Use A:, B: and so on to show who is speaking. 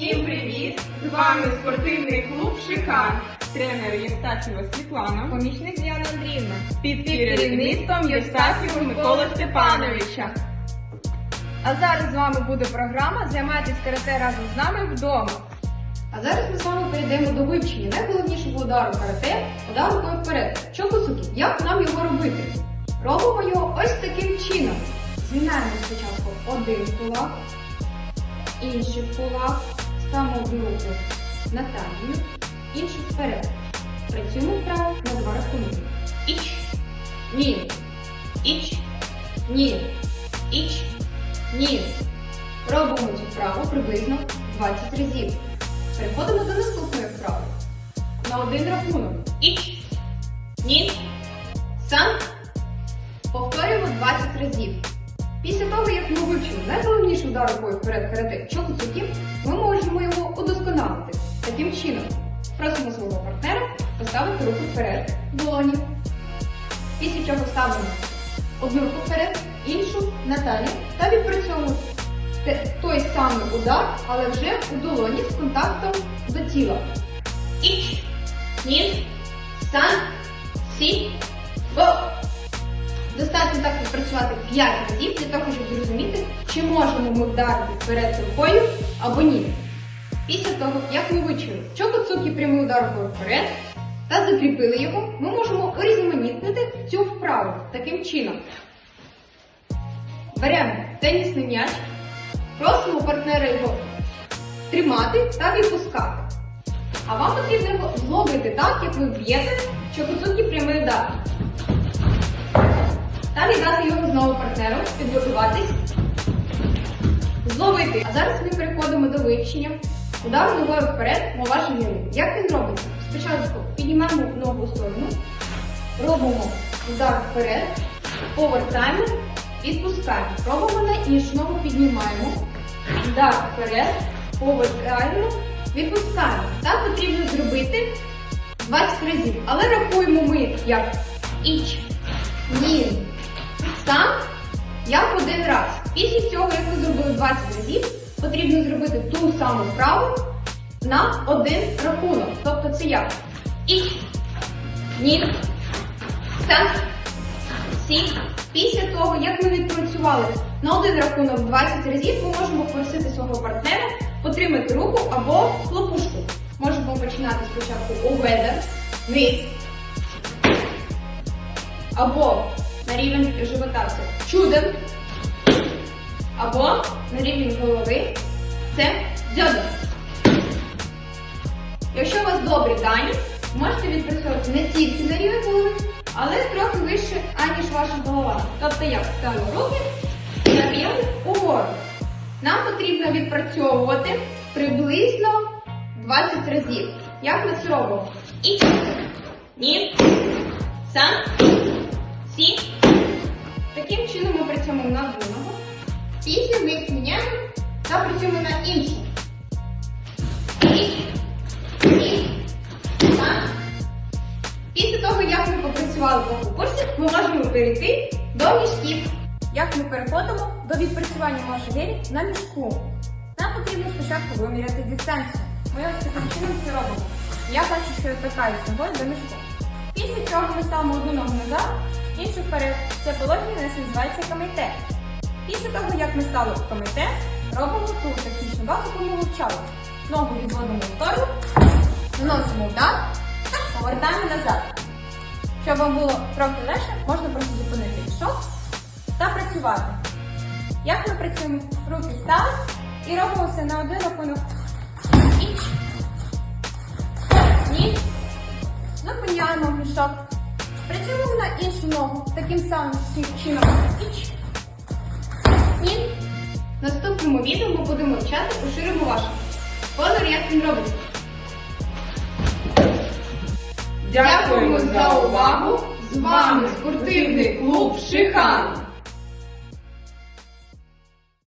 A: Всім привіт! З вами спортивний клуб Шикан. Тренер Євстафєва Світлана.
B: Помічник Діана Андріївна.
A: Під керівництвом Євстафєва Миколи Степановича.
B: А зараз з вами буде програма Займайтесь карате разом з нами вдома.
C: А зараз ми з вами перейдемо до вивчення найголовнішого удару карате удар рукою вперед. Чокусуки, як нам його робити? Робимо його ось таким чином. Змінаємо спочатку один кулак, інший кулак, одну на талію, іншу вперед. Працюємо вправо на два рахунки. Іч, ні, іч, ні, іч, ні. Робимо цю вправу приблизно 20 разів. Переходимо до наступної вправи. На один рахунок. Іч, ні, сан. Повторюємо 20 разів. Після того, як ми вивчили найголовніший удар рукою вперед карате чокуцуки, ми можемо його удосконалити. Таким чином, просимо свого партнера поставити руку вперед в долоні. Після чого ставимо одну руку вперед, іншу на талію та відпрацьовуємо той самий удар, але вже у долоні з контактом до тіла. Іч, ні, сан, сі. Достатньо так відпрацювати 5 разів для того, щоб зрозуміти, чи можемо ми вдарити вперед рукою або ні. Після того, як ми вивчили чокоцуки прямий удар рукою вперед та закріпили його, ми можемо урізноманітнити цю вправу таким чином. Беремо тенісний м'яч, просимо партнера його тримати та відпускати. А вам потрібно його зловити так, як ви б'єте чокоцуки прямий удар. Та віддати його знову партнеру, підготуватись, зловити. А зараз ми переходимо до вивчення. Удар ногою вперед, мова живіли. Як він робиться? Спочатку піднімаємо ногу в сторону, робимо удар вперед, повертаємо, відпускаємо. Робимо на іншу ногу, піднімаємо, удар вперед, повертаємо, відпускаємо. Так потрібно зробити 20 разів. Але рахуємо ми як іч, ні, сам, як один раз. Після цього, як ви зробили 20 разів, потрібно зробити ту саму вправу на один рахунок. Тобто це як? Іч, ні, сам, сі. Після того, як ми відпрацювали на один рахунок 20 разів, ми можемо попросити свого партнера потримати руку або хлопушку. Можемо починати спочатку у ведер, низ, або на рівень живота це чуден, або на рівень голови це дзьоден. Якщо у вас добрі дані, можете відпрацьовувати не тільки на рівень голови, але трохи вище, аніж ваша голова. Тобто як ставимо руки на рівень угору. Нам потрібно відпрацьовувати приблизно 20 разів. Як це робимо? І ні, сам. Таким чином ми працюємо на одну ногу. Після ми їх міняємо та працюємо на іншу. Після того, як ми попрацювали по курсі, ми можемо перейти до мішків.
B: Як ми переходимо до відпрацювання можжевелі на мішку? Нам потрібно спочатку виміряти дистанцію. Ми ось таким чином це робимо. Я бачу, що я торкаюсь ногою до мішку. Після цього ми ставимо одну ногу назад, іншу вперед. Це положення у нас називається камейте. Після того, як ми стали в камейте, робимо ту технічну базу, яку ми вивчали. Ногу відводимо в сторону, наносимо удар та повертаємо назад. Щоб вам було трохи легше, можна просто зупинити шок та працювати. Як ми працюємо? Руки стали і робимо все на один рахунок. Іч. Ні. Зупиняємо мішок. Працюємо іншу ногу. Таким самим чином. Іч.
C: В наступному відео ми будемо вчати поширимо вашу. спонор, як він робиться.
A: Дякуємо за увагу. З вами спортивний клуб Шихан.